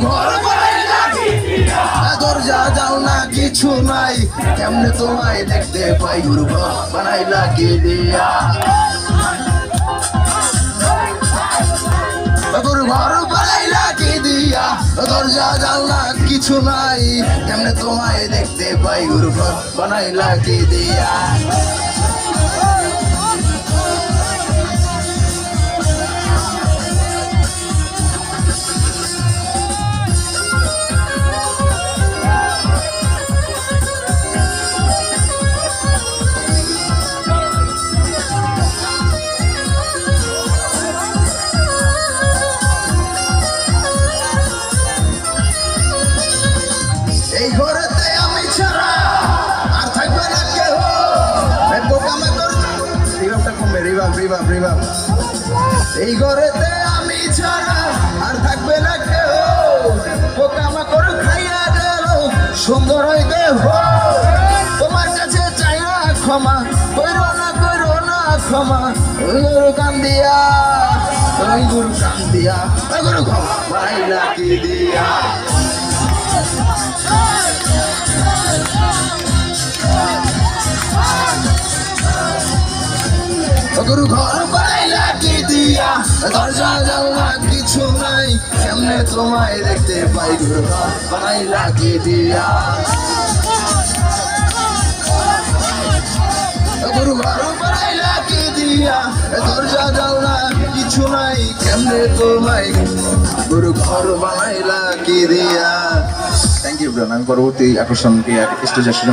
ঘর দরজা যাও না, কিছু নাই। কেমনে তোমায় দেখতে পাই? গুরু ঘর বানাইলা কি দিয়া। ঘর বানাইলা কি দিয়া। দরজা জানলা কিছু নাই। কেমনে তোমায় দেখতে পাই? গুরু ঘর বানাইলা কি দিয়া। রিভাব রিভাব এই ঘরেতে আমি ছাড়া আর থাকবে না কেউ। পোকামা করে খাইয়া গেল সুন্দর হই দেহ তোমার কাছে চাই না ক্ষমা, কইরো না কইরো না ক্ষমা। গুরু কান্দিয়া ওই গুরু কান্দিয়া ওই গুরু ক্ষমা। পাইলা কি দিয়া? গুরু ঘর বানাইলা কি দিয়া দরজা জানলা কিছু নাই, কেমনে তোমায় দেখতে পাই গুরু ঘর বানাইলা কি দিয়া গুরু ঘর বানাইলা কি দিয়া দরজা জানলা কিছু নাই, কেমনে তোমায় গুরু ঘর বানাইলা কি দিয়া থ্যাংক ইউ ব্রান আমি পরবর্তী আকর্ষণকে স্টেজে আসলে